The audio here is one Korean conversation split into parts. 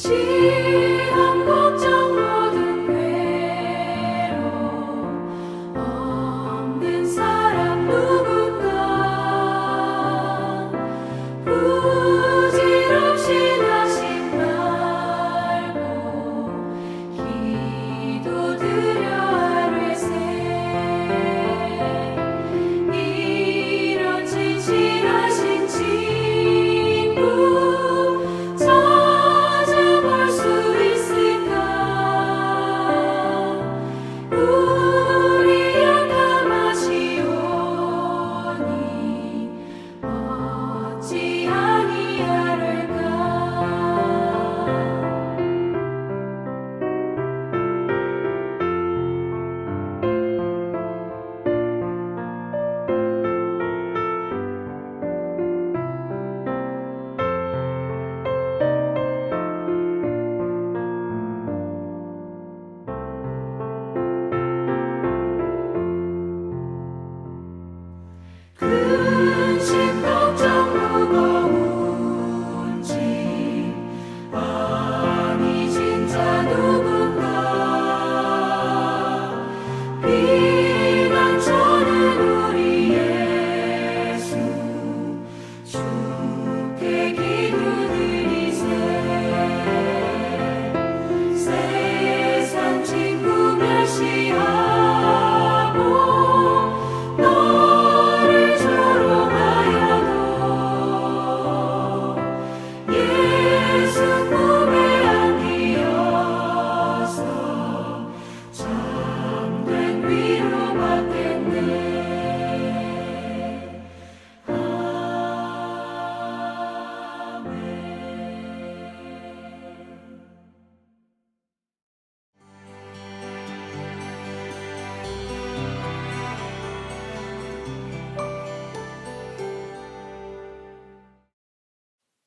心。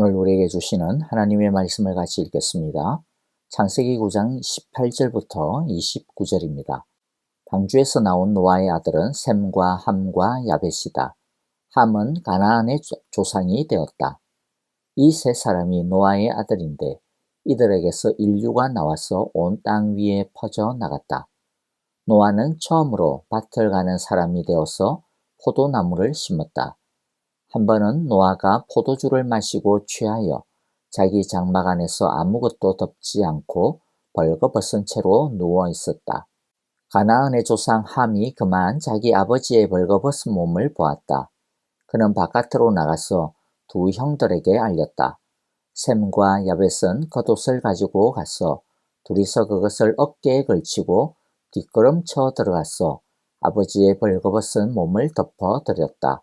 오늘 우리에게 주시는 하나님의 말씀을 같이 읽겠습니다. 창세기 9장 18절부터 29절입니다. 방주에서 나온 노아의 아들은 셈과 함과 야벳이다. 함은 가나안의 조상이 되었다. 이 세 사람이 노아의 아들인데 이들에게서 인류가 나와서 온 땅 위에 퍼져 나갔다. 노아는 처음으로 밭을 가는 사람이 되어서 포도나무를 심었다. 한 번은 노아가 포도주를 마시고 취하여 자기 장막 안에서 아무것도 덮지 않고 벌거벗은 채로 누워 있었다. 가나안의 조상 함이 그만 자기 아버지의 벌거벗은 몸을 보았다. 그는 바깥으로 나가서 두 형들에게 알렸다. 샘과 야벳은 겉옷을 가지고 가서 둘이서 그것을 어깨에 걸치고 뒷걸음쳐 들어가서 아버지의 벌거벗은 몸을 덮어 드렸다.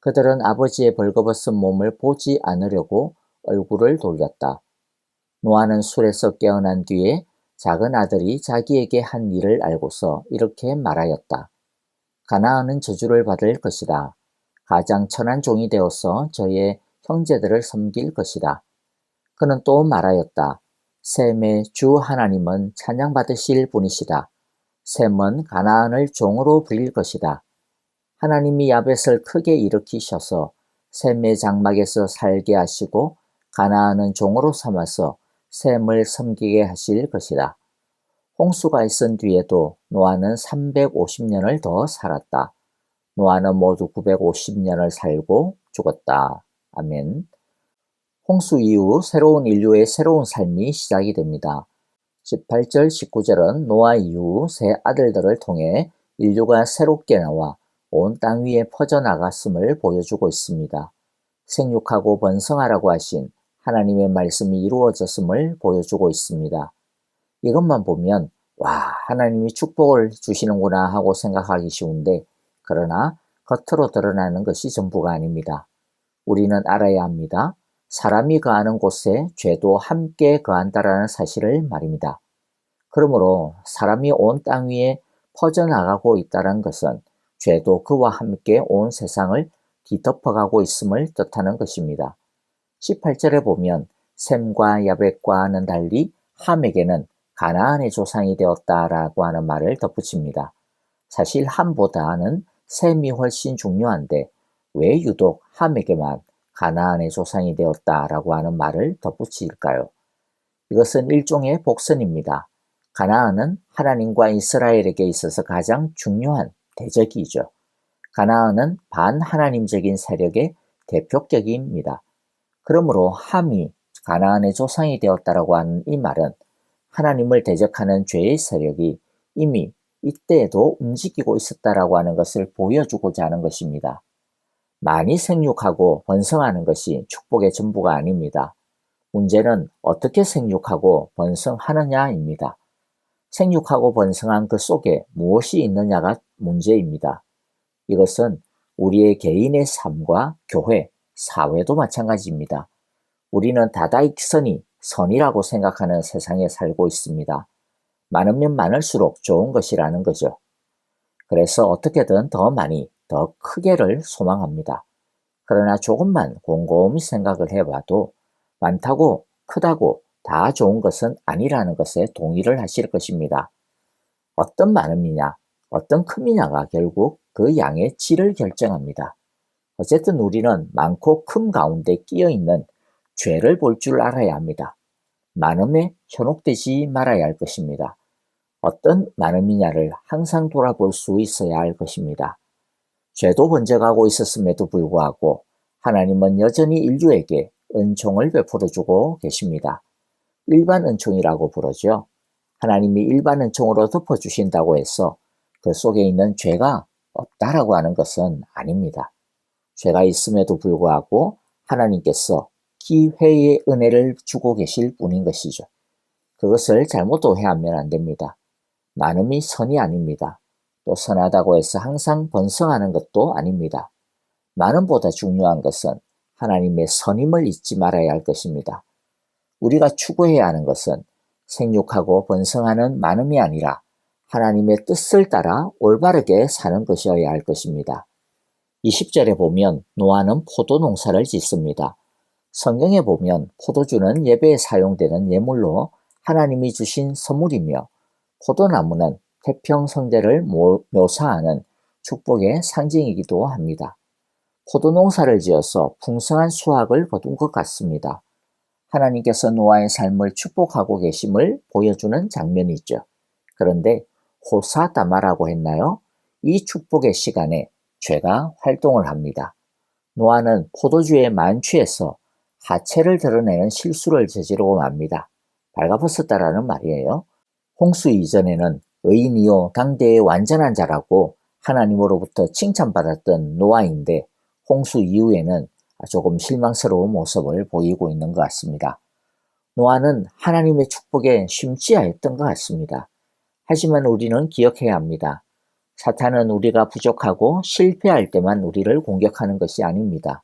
그들은 아버지의 벌거벗은 몸을 보지 않으려고 얼굴을 돌렸다. 노아는 술에서 깨어난 뒤에 작은 아들이 자기에게 한 일을 알고서 이렇게 말하였다. 가나안은 저주를 받을 것이다. 가장 천한 종이 되어서 저의 형제들을 섬길 것이다. 그는 또 말하였다. 셈의 주 하나님은 찬양받으실 분이시다. 셈은 가나안을 종으로 부릴 것이다. 하나님이 야벳을 크게 일으키셔서 셈의 장막에서 살게 하시고 가나안은 종으로 삼아서 셈을 섬기게 하실 것이다. 홍수가 있은 뒤에도 노아는 350년을 더 살았다. 노아는 모두 950년을 살고 죽었다. 아멘. 홍수 이후 새로운 인류의 새로운 삶이 시작이 됩니다. 18절, 19절은 노아 이후 세 아들들을 통해 인류가 새롭게 나와 온 땅 위에 퍼져나갔음을 보여주고 있습니다. 생육하고 번성하라고 하신 하나님의 말씀이 이루어졌음을 보여주고 있습니다. 이것만 보면 와 하나님이 축복을 주시는구나 하고 생각하기 쉬운데 그러나 겉으로 드러나는 것이 전부가 아닙니다. 우리는 알아야 합니다. 사람이 거하는 곳에 죄도 함께 거한다라는 사실을 말입니다. 그러므로 사람이 온 땅 위에 퍼져나가고 있다는 것은 죄도 그와 함께 온 세상을 뒤덮어가고 있음을 뜻하는 것입니다. 18절에 보면 셈과 야벳과는 달리 함에게는 가나안의 조상이 되었다라고 하는 말을 덧붙입니다. 사실 함보다는 셈이 훨씬 중요한데 왜 유독 함에게만 가나안의 조상이 되었다라고 하는 말을 덧붙일까요? 이것은 일종의 복선입니다. 가나안은 하나님과 이스라엘에게 있어서 가장 중요한 대적이죠. 가나안은 반하나님적인 세력의 대표격입니다. 그러므로 함이 가나안의 조상이 되었다라고 하는 이 말은 하나님을 대적하는 죄의 세력이 이미 이때에도 움직이고 있었다라고 하는 것을 보여주고자 하는 것입니다. 많이 생육하고 번성하는 것이 축복의 전부가 아닙니다. 문제는 어떻게 생육하고 번성하느냐입니다. 생육하고 번성한 그 속에 무엇이 있느냐가 문제입니다. 이것은 우리의 개인의 삶과 교회, 사회도 마찬가지입니다. 우리는 다다익선이 선이라고 생각하는 세상에 살고 있습니다. 많으면 많을수록 좋은 것이라는 거죠. 그래서 어떻게든 더 많이, 더 크게를 소망합니다. 그러나 조금만 곰곰이 생각을 해봐도 많다고 크다고 다 좋은 것은 아니라는 것에 동의를 하실 것입니다. 어떤 많음이냐, 어떤 큼이냐가 결국 그 양의 질을 결정합니다. 어쨌든 우리는 많고 큼 가운데 끼어 있는 죄를 볼 줄 알아야 합니다. 많음에 현혹되지 말아야 할 것입니다. 어떤 많음이냐를 항상 돌아볼 수 있어야 할 것입니다. 죄도 번져가고 있었음에도 불구하고 하나님은 여전히 인류에게 은총을 베풀어 주고 계십니다. 일반 은총이라고 부르죠. 하나님이 일반 은총으로 덮어주신다고 해서 그 속에 있는 죄가 없다라고 하는 것은 아닙니다. 죄가 있음에도 불구하고 하나님께서 기회의 은혜를 주고 계실 뿐인 것이죠. 그것을 잘못 오해하면 안 됩니다. 많음이 선이 아닙니다. 또 선하다고 해서 항상 번성하는 것도 아닙니다. 많음보다 중요한 것은 하나님의 선임을 잊지 말아야 할 것입니다. 우리가 추구해야 하는 것은 생육하고 번성하는 많음이 아니라 하나님의 뜻을 따라 올바르게 사는 것이어야 할 것입니다. 20절에 보면 노아는 포도 농사를 짓습니다. 성경에 보면 포도주는 예배에 사용되는 예물로 하나님이 주신 선물이며 포도나무는 태평성대를 묘사하는 축복의 상징이기도 합니다. 포도 농사를 지어서 풍성한 수확을 거둔 것 같습니다. 하나님께서 노아의 삶을 축복하고 계심을 보여주는 장면이죠. 그런데 호사다마라고 했나요? 이 축복의 시간에 죄가 활동을 합니다. 노아는 포도주에 만취해서 하체를 드러내는 실수를 저지르고 맙니다. 발가벗었다라는 말이에요. 홍수 이전에는 의인이요 당대의 완전한 자라고 하나님으로부터 칭찬받았던 노아인데 홍수 이후에는 조금 실망스러운 모습을 보이고 있는 것 같습니다. 노아는 하나님의 축복에 심취하였던 것 같습니다. 하지만 우리는 기억해야 합니다. 사탄은 우리가 부족하고 실패할 때만 우리를 공격하는 것이 아닙니다.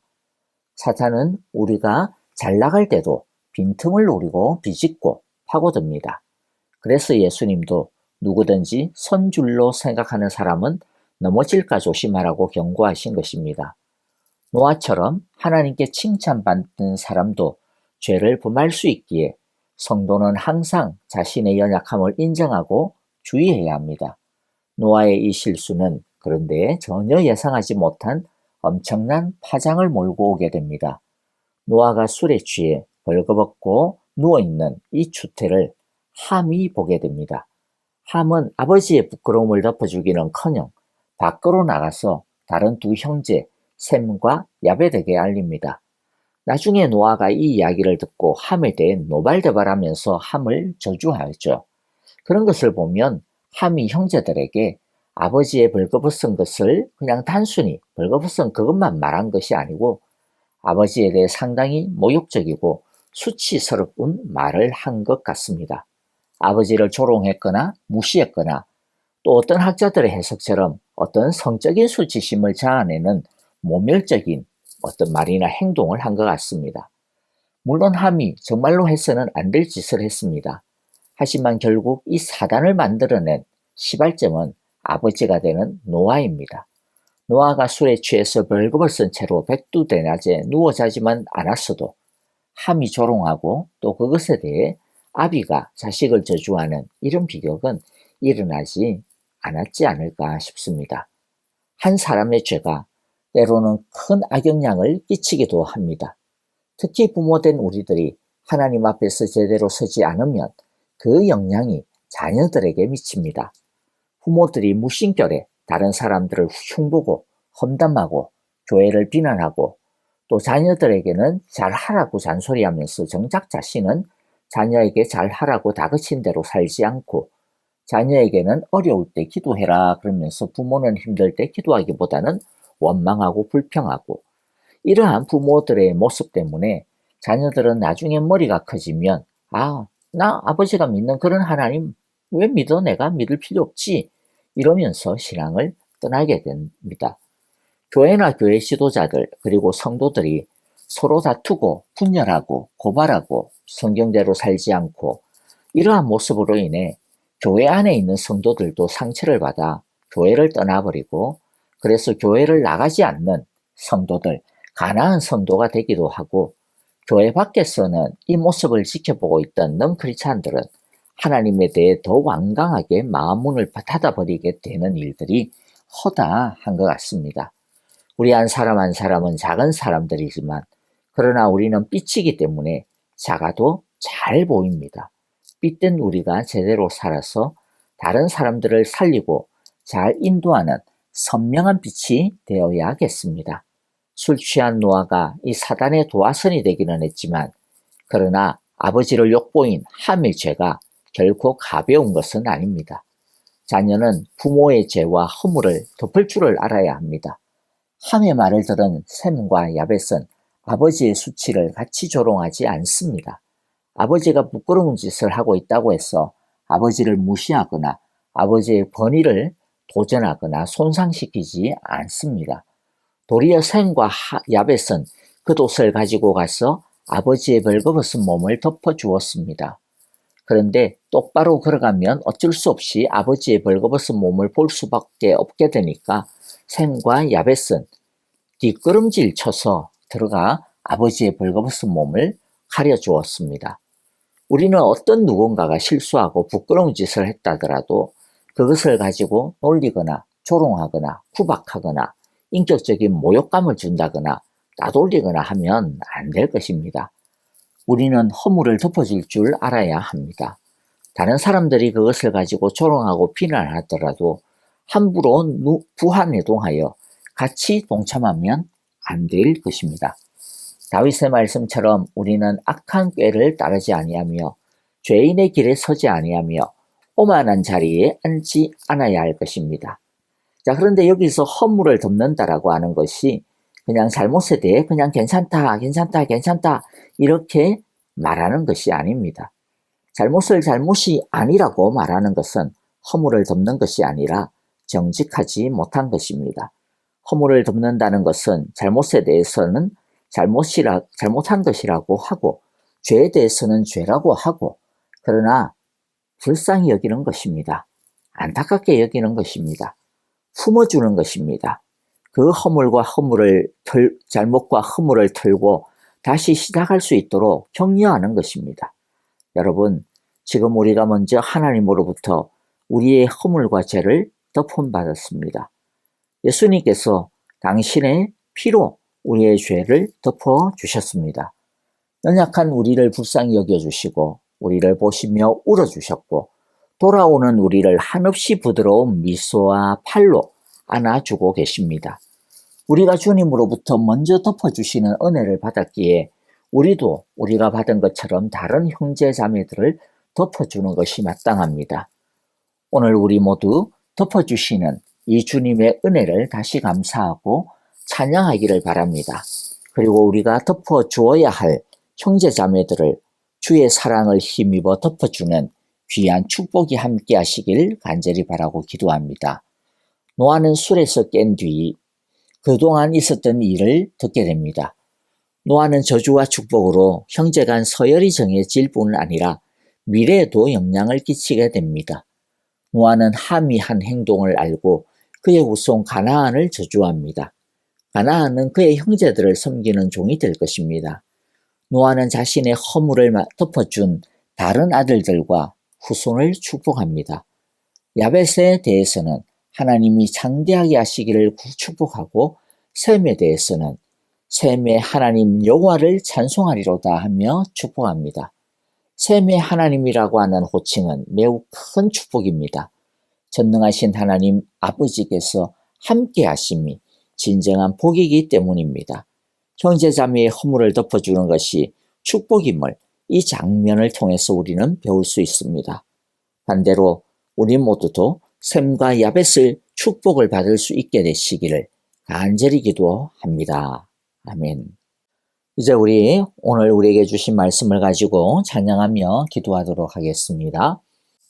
사탄은 우리가 잘 나갈 때도 빈틈을 노리고 비집고 파고듭니다. 그래서 예수님도 누구든지 선줄로 생각하는 사람은 넘어질까 조심하라고 경고하신 것입니다. 노아처럼 하나님께 칭찬받는 사람도 죄를 범할 수 있기에 성도는 항상 자신의 연약함을 인정하고 주의해야 합니다. 노아의 이 실수는 그런데 전혀 예상하지 못한 엄청난 파장을 몰고 오게 됩니다. 노아가 술에 취해 벌거벗고 누워있는 이 추태를 함이 보게 됩니다. 함은 아버지의 부끄러움을 덮어주기는 커녕 밖으로 나가서 다른 두 형제 샘과 야베덱에 알립니다. 나중에 노아가 이 이야기를 듣고 함에 대해 노발대발하면서 함을 저주하였죠. 그런 것을 보면 함이 형제들에게 아버지의 벌거벗은 것을 그냥 단순히 벌거벗은 그것만 말한 것이 아니고 아버지에 대해 상당히 모욕적이고 수치스러운 말을 한 것 같습니다. 아버지를 조롱했거나 무시했거나 또 어떤 학자들의 해석처럼 어떤 성적인 수치심을 자아내는 모멸적인 어떤 말이나 행동을 한 것 같습니다. 물론 함이 정말로 해서는 안 될 짓을 했습니다. 하지만 결국 이 사단을 만들어낸 시발점은 아버지가 되는 노아입니다. 노아가 술에 취해서 벌금을 쓴 채로 백두대 낮에 누워 자지만 않았어도 함이 조롱하고 또 그것에 대해 아비가 자식을 저주하는 이런 비극은 일어나지 않았지 않을까 싶습니다. 한 사람의 죄가 때로는 큰 악영향을 끼치기도 합니다. 특히 부모된 우리들이 하나님 앞에서 제대로 서지 않으면 그 영향이 자녀들에게 미칩니다. 부모들이 무심결에 다른 사람들을 흉보고 험담하고 교회를 비난하고 또 자녀들에게는 잘하라고 잔소리하면서 정작 자신은 자녀에게 잘하라고 다그친 대로 살지 않고 자녀에게는 어려울 때 기도해라 그러면서 부모는 힘들 때 기도하기보다는 원망하고 불평하고 이러한 부모들의 모습 때문에 자녀들은 나중에 머리가 커지면 아, 나 아버지가 믿는 그런 하나님 왜 믿어? 내가 믿을 필요 없지. 이러면서 신앙을 떠나게 됩니다. 교회나 교회 지도자들 그리고 성도들이 서로 다투고 분열하고 고발하고 성경대로 살지 않고 이러한 모습으로 인해 교회 안에 있는 성도들도 상처를 받아 교회를 떠나버리고 그래서 교회를 나가지 않는 성도들, 가나한 성도가 되기도 하고 교회 밖에서는 이 모습을 지켜보고 있던 넌크리스찬들은 하나님에 대해 더 완강하게 마음문을 닫아버리게 되는 일들이 허다한 것 같습니다. 우리 한 사람 한 사람은 작은 사람들이지만 그러나 우리는 삐치기 때문에 작아도 잘 보입니다. 삐뜬 우리가 제대로 살아서 다른 사람들을 살리고 잘 인도하는 선명한 빛이 되어야겠습니다. 술 취한 노아가 이 사단의 도화선이 되기는 했지만 그러나 아버지를 욕보인 함의 죄가 결코 가벼운 것은 아닙니다. 자녀는 부모의 죄와 허물을 덮을 줄을 알아야 합니다. 함의 말을 들은 샘과 야벳은 아버지의 수치를 같이 조롱하지 않습니다. 아버지가 부끄러운 짓을 하고 있다고 해서 아버지를 무시하거나 아버지의 권위를 도전하거나 손상시키지 않습니다. 도리어 샘과 야벳은 그 돛을 가지고 가서 아버지의 벌거벗은 몸을 덮어주었습니다. 그런데 똑바로 걸어가면 어쩔 수 없이 아버지의 벌거벗은 몸을 볼 수밖에 없게 되니까 샘과 야벳은 뒷걸음질 쳐서 들어가 아버지의 벌거벗은 몸을 가려주었습니다. 우리는 어떤 누군가가 실수하고 부끄러운 짓을 했다더라도 그것을 가지고 놀리거나 조롱하거나 구박하거나 인격적인 모욕감을 준다거나 따돌리거나 하면 안 될 것입니다. 우리는 허물을 덮어줄 줄 알아야 합니다. 다른 사람들이 그것을 가지고 조롱하고 비난하더라도 함부로 누- 부한해동하여 같이 동참하면 안 될 것입니다. 다윗의 말씀처럼 우리는 악한 꾀를 따르지 아니하며 죄인의 길에 서지 아니하며 오만한 자리에 앉지 않아야 할 것입니다. 자, 그런데 여기서 허물을 덮는다라고 하는 것이 그냥 잘못에 대해 그냥 괜찮다, 괜찮다, 괜찮다 이렇게 말하는 것이 아닙니다. 잘못을 잘못이 아니라고 말하는 것은 허물을 덮는 것이 아니라 정직하지 못한 것입니다. 허물을 덮는다는 것은 잘못에 대해서는 잘못이라, 잘못한 것이라고 하고, 죄에 대해서는 죄라고 하고, 그러나 불쌍히 여기는 것입니다. 안타깝게 여기는 것입니다. 품어주는 것입니다. 그 허물과 허물을 털, 잘못과 허물을 털고 다시 시작할 수 있도록 격려하는 것입니다. 여러분, 지금 우리가 먼저 하나님으로부터 우리의 허물과 죄를 덮음받았습니다. 예수님께서 당신의 피로 우리의 죄를 덮어 주셨습니다. 연약한 우리를 불쌍히 여겨 주시고 우리를 보시며 울어 주셨고 돌아오는 우리를 한없이 부드러운 미소와 팔로 안아주고 계십니다. 우리가 주님으로부터 먼저 덮어주시는 은혜를 받았기에 우리도 우리가 받은 것처럼 다른 형제 자매들을 덮어주는 것이 마땅합니다. 오늘 우리 모두 덮어주시는 이 주님의 은혜를 다시 감사하고 찬양하기를 바랍니다. 그리고 우리가 덮어주어야 할 형제 자매들을 주의 사랑을 힘입어 덮어주는 귀한 축복이 함께 하시길 간절히 바라고 기도합니다. 노아는 술에서 깬 뒤 그동안 있었던 일을 듣게 됩니다. 노아는 저주와 축복으로 형제 간 서열이 정해질 뿐 아니라 미래에도 영향을 끼치게 됩니다. 노아는 함이 한 행동을 알고 그의 후손 가나안을 저주합니다. 가나안은 그의 형제들을 섬기는 종이 될 것입니다. 노아는 자신의 허물을 마- 덮어준 다른 아들들과 후손을 축복합니다. 야벳에 대해서는 하나님이 장대하게 하시기를 구- 축복하고 셈에 대해서는 셈의 하나님 여호와를 찬송하리로다 하며 축복합니다. 셈의 하나님이라고 하는 호칭은 매우 큰 축복입니다. 전능하신 하나님 아버지께서 함께 하심이 진정한 복이기 때문입니다. 형제자매의 허물을 덮어주는 것이 축복임을 이 장면을 통해서 우리는 배울 수 있습니다. 반대로 우리 모두도 샘과 야벳을 축복을 받을 수 있게 되시기를 간절히 기도합니다. 아멘. 이제 우리 오늘 우리에게 주신 말씀을 가지고 찬양하며 기도하도록 하겠습니다.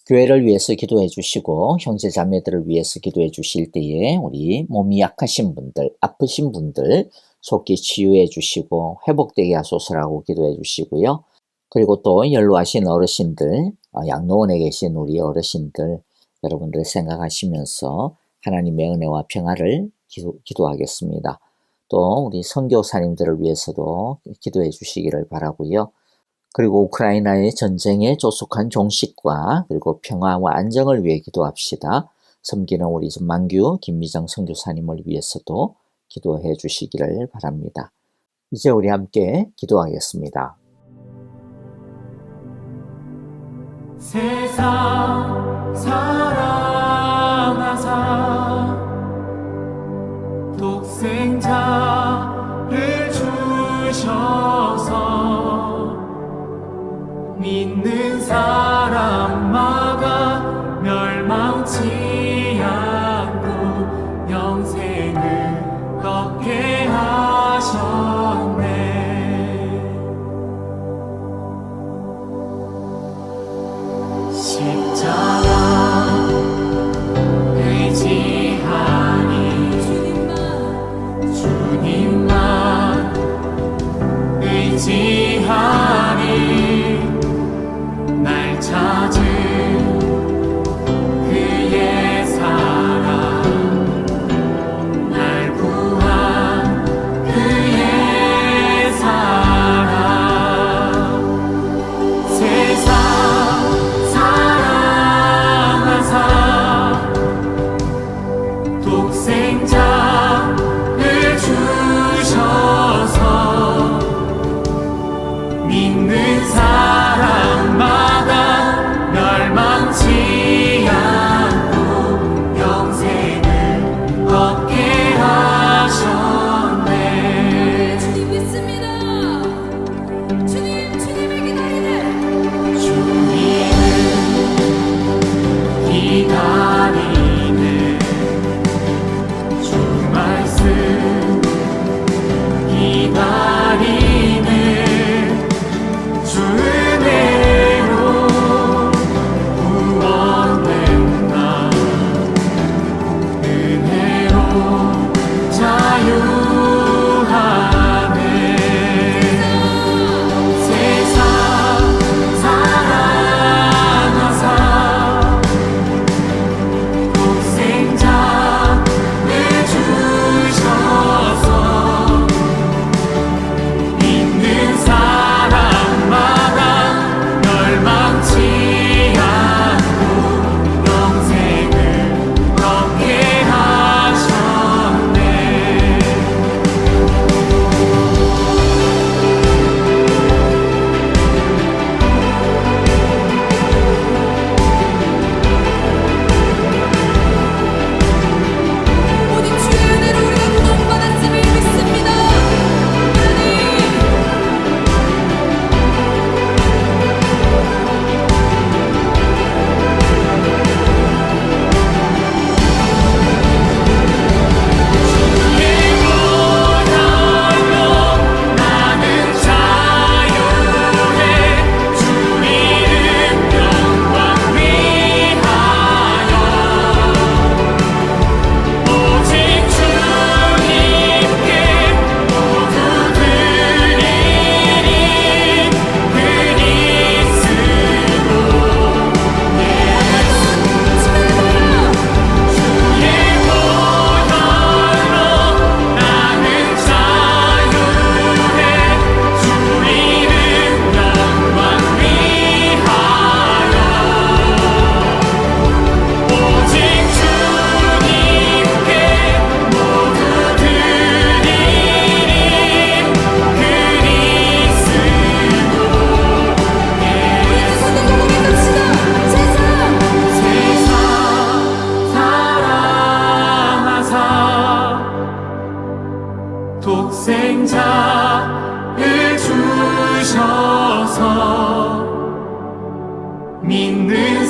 교회를 위해서 기도해 주시고 형제 자매들을 위해서 기도해 주실 때에 우리 몸이 약하신 분들, 아프신 분들 속히 치유해 주시고 회복되게 하소서라고 기도해 주시고요. 그리고 또 연로하신 어르신들, 어, 양로원에 계신 우리 어르신들 여러분들 생각하시면서 하나님의 은혜와 평화를 기도, 기도 하겠습니다. 또 우리 선교사님들을 위해서도 기도해 주시기를 바라고요. 그리고 우크라이나의 전쟁에 조속한 종식과 그리고 평화와 안정을 위해 기도합시다. 섬기는 우리 만규 김미정 선교사님을 위해서도 기도해 주시기를 바랍니다. 이제 우리 함께 기도하겠습니다. 세상 사랑하사 독생자를 주셔서 믿는 사람마다 멸망치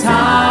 믿